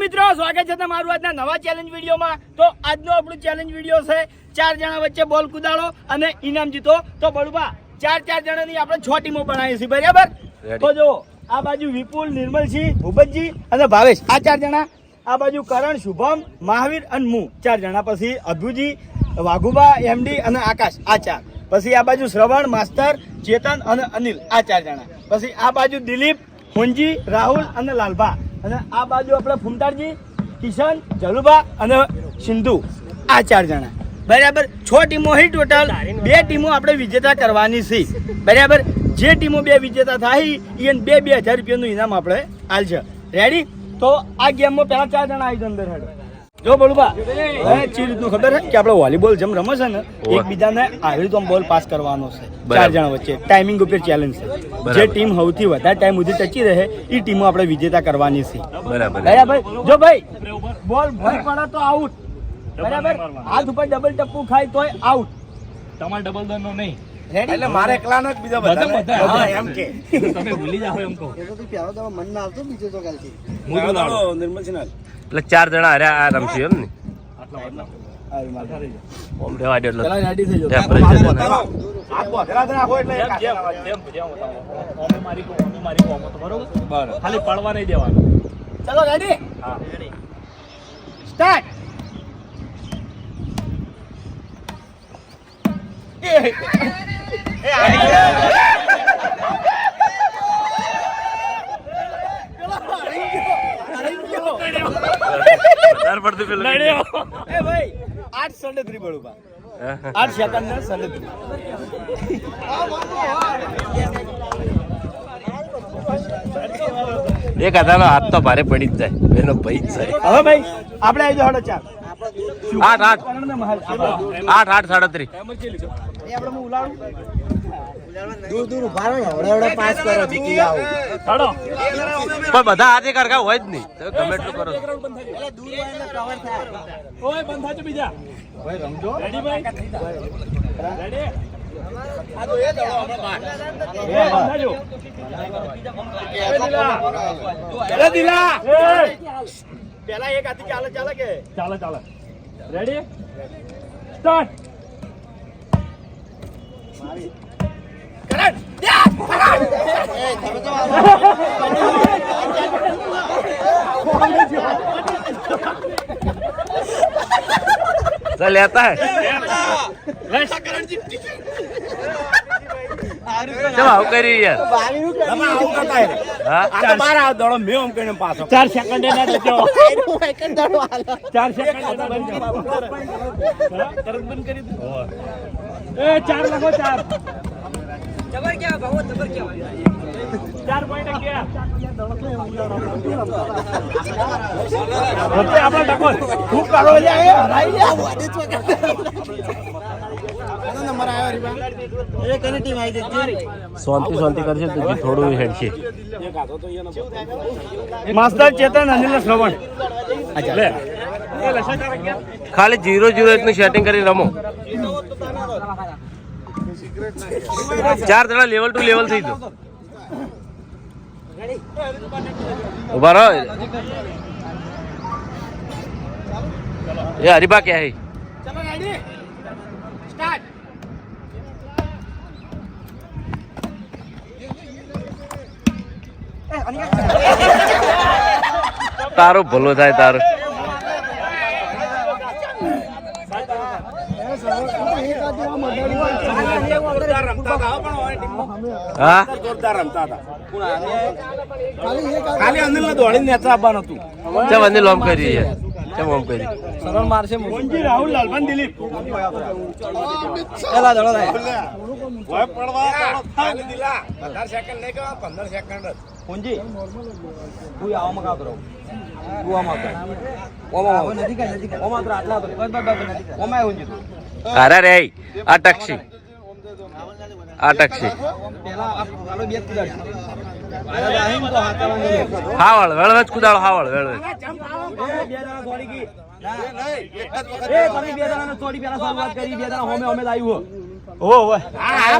મિત્રો સ્વાગત છે તમારું આજના નવા ચેલેન્જ વિડીયોમાં. તો આજનો આપણું ચેલેન્જ વીડિયો છે ચાર જણા વચ્ચે બોલ કુદાડો અને ઇનામ જીતો. તો બળુબા ચાર ચાર જણાની આપણે છ ટીમો બનાવી છે બરાબર? તો જો આ બાજુ વિપુલ નિર્મલસિંહ ભૂપતજી અને ભાવેશ. આ ચાર જણા. આ બાજુ કરણ શુભમ મહાવીર અને હું. ચાર જણા. પછી અભુજી વાઘુબા એમડી અને આકાશ. આ ચાર. પછી આ બાજુ શ્રવણ માસ્તર ચેતન અને અનિલ. આ ચાર જણા. પછી આ બાજુ દિલીપ હુંજી રાહુલ અને લાલભા. અને આ બાજુ આપણે ફૂમતાડજી, કિશન જલુભા અને સિંધુ. આ ચાર જણા. બરાબર? છ ટીમો હી ટોટલ. બે ટીમો આપણે વિજેતા કરવાની છે. બરાબર? જે ટીમો બે વિજેતા થાય એને બે બે હજાર રૂપિયાનું ઇનામ આપણે આલશે. રેડી તો આ ગેમમાં પહેલાં ચાર જણા આવી અંદર હેડો. જો બોલુબા હવે ચી રીતનું ખબર છે કે આપણે વોલીબોલ જેમ રમે છે ને. એકબીજાને આવી રીતે બોલ પાસ કરવાનો છે. ચાર જણા વચ્ચે. ટાઈમિંગ ઉપર ચેલેન્જ છે. જે ટીમ સૌથી વધારે ટાઈમ સુધી ટકી રહે એ ટીમો આપણે વિજેતા કરવાની છે. બરાબર. ભાઈ જો ભાઈ બોલ ભય પડે તો આઉટ બરાબર? હાથ ઉપર ડબલ ટપ્પુ ખાય તોય આઉટ તમારે ડબલ દર નો નહીં એટલે મારે એકલા જ બીજા બધા. એમ કે. તમે ભૂલી જાઓ એમ કહો. નિર્મલસિંહ ના. એટલે ચાર જણા હારે આ રમશે એમ ને ઓમ રહેવા દો એટલે ચાર જણા બતાવો. આ રમશું એમ બરોબર. ખાલી પડવા નહીં દેવાનું. ચલો રેડી હા. સ્ટાર્ટ વધારે પડતું પેલું એ ભાઈ આઠ સડે ત્રી બળુબા આઠ સેકન્ડ ને સડે ત્રી એક હજારનો હાથ તો ભારે પડી જ જાય એનો ભાઈ જ જાય. હવે ભાઈ આપણે આવી જાવ ચાર. આઠ આઠ. આઠ આઠ સાડત્રીસ આપણે હું ઉલાડું પણ બધા આજે કરકા હોય જ નહીં. તમે ગમે એટલું કરો. ઓય બંધ થાજો બીજા. ભાઈ રમજો. રેડી ભાઈ? રેડી એ બંધ થાજો. પેલા દિલા. એ પેલા એક હાથી ચાલે ચાલે કે? ચાલે ચાલે. રેડી સ્ટાર્ટ चल लेता है। ચલો આવું કરી યાર આવું કરતા હા આ બાર આવ દોડો મે ઓમ કરીને પાછો 4 સેકન્ડ ના 4 સેકન્ડ દોડો હાલો 4 સેકન્ડ બંધ કર બંધ એ 4 લખો 4 આપણે ટકોર હરાઈ શાંતિ શાંતિ કરશે તો જે થોડું હેડશે. માસ્ટર ચેતન અનિલ શ્રવણ. ખાલી જીરો જીરો એકનું સેટિંગ કરી રમો. ચાર જણા લેવલ ટુ લેવલ થઈ ગયો. ઊભા રહો. એ હરીબા ક્યાં હે? તારું ભલું થાય તારું જોરદાર રમતા હતા હો, પણ હવે ટીમમાં હા જોરદાર રમતા હતા ખાલી અનિલ ને દોડીને નેચા આપવાનું હતું. ચમ અંદે લોમ કરી ચમ ઓમ કરી? મોંજી રાહુલ લાલભાન દિલીપ. ભય પડવા દડો ખાલી દીલા. સેકન્ડ નહીં કહેવા પંદર સેકન્ડ જ. મોંજી તું કરો અરે રે આ ટક્ષી આ હાથાવાની હાવળ વેળવેજ કુદાળો હાવળ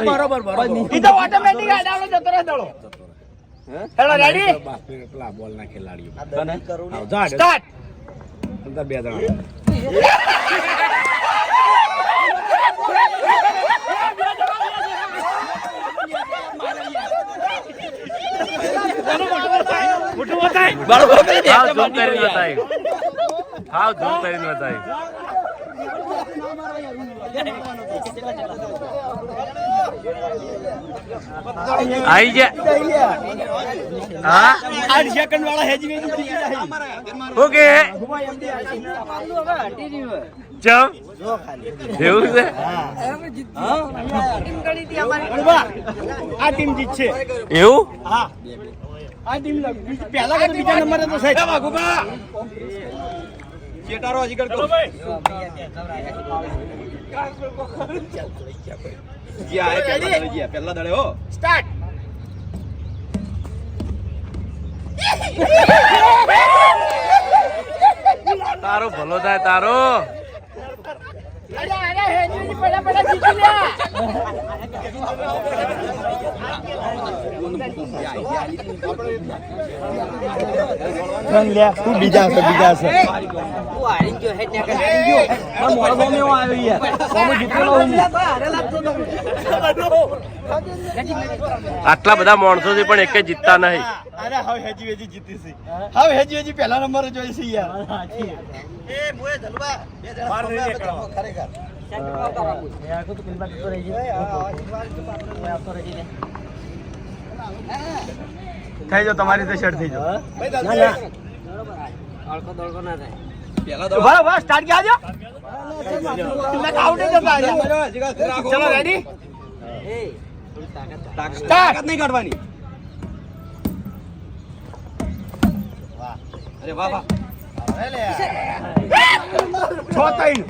બરોબર બરોબર. ઓટોમેટિક જતો રહે દડો. Hello ready? બાપરે, પેલા બોલના ખેલાડીઓ. આવ, જા આગળ. સ્ટાર્ટ! અંદર બે જણા. હાવ ઝૂમ કરીને બતાવ્યું આઈ જા હા? આઠ સેકન્ડ વાળા હેજી જાય ઓકે. ચમ એવું છે? આ ટીમ જીતશે એવું? હા. આ ટીમ પહેલા બીજા નંબરે તો સાહેબ. ચલો હો. સ્ટાર્ટ તારો ભલો થાય તારો. તું બીજા છે બીજા છે આટલા બધા માણસો છે પણ એકે જીતતા નહીં. અરે હવે હેજી વેજી જીતી છે હવે હેજી વેજી પહેલા નંબર જોઈ છે યાર. બાર નહીં નીકળવા. થઈ જાઓ તમારી રીતે શર્ટ થઈ જાઓ બરાબર સ્ટાર્ટ ક્યાં આજો આઉટ જ ચલો રેડી સ્ટાર્ટ નહીં કાઢવાની. અરે વાહ વાહ. છ ત્રણ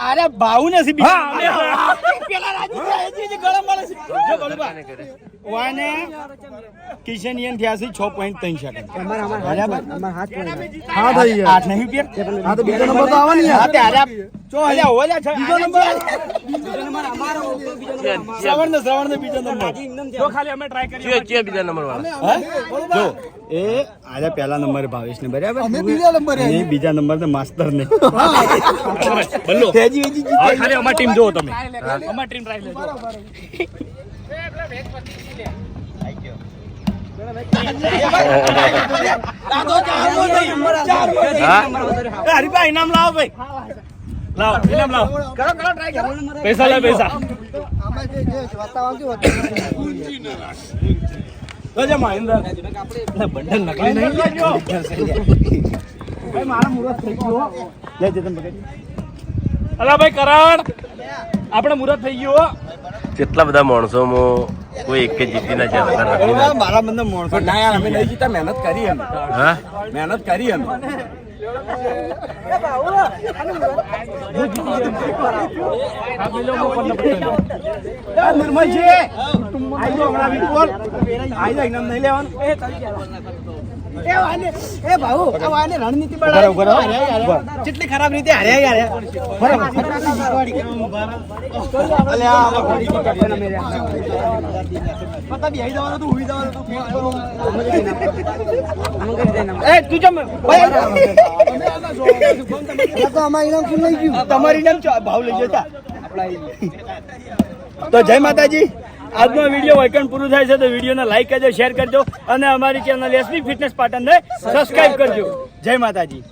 અરે ભાવ નથી પેલા રાજુ ગળા મળે છે વાને કિશન યન થયા છે 6.3 સેકન્ડ બરાબર? હા ભાઈ આઠ નહીં પેર હા તો બીજો નંબર તો આવવાની હા તે આપ ચો અલ્યા હો છે બીજો નંબર. શ્રવણ ને શ્રવણ ને બીજો નંબર. જો ખાલી અમે ટ્રાય કરીએ ચિયો બીજા નંબર વાળો જો એ આજે પહેલા નંબર ભાવેશ ને બરાબર? અમે બીજા નંબર ને બીજા નંબર ને માસ્ટર ને. બલ્લો તેજી વેજી જીતી ખાલી અમાર ટીમ જો તમે. અમાર ટીમ ટ્રાય લેજો. હરીભાઈ ઇનામ લાવો ભાઈ લાવો ઇનામ લાવો કરો કરો ટ્રાય લે પૈસા મારા મુરત થઈ ગયો કેટલા બધા માણસોમાં કોઈ એક જીતી ના જતા. મારા બધા માણસો ના યાર અમે નહીં જીતા મહેનત કરી અમે હા? મહેનત કરી અમે નિર્મલજી આઈ જાઓ હમણાં વિપુલ આઈ જાઓ ઇનામ નહીં લેવાનું ખરાબ રીતે હાર્યા તું જમ તો જય માતાજી. આજનો વીડિયો વૈકણ પૂરું થાય છે તો વિડીયોને લાઈક કરજો શેર કરજો અને અમારી ચેનલ એસબી ફિટનેસ પાટણને સબસ્ક્રાઇબ કરજો. જય માતાજી.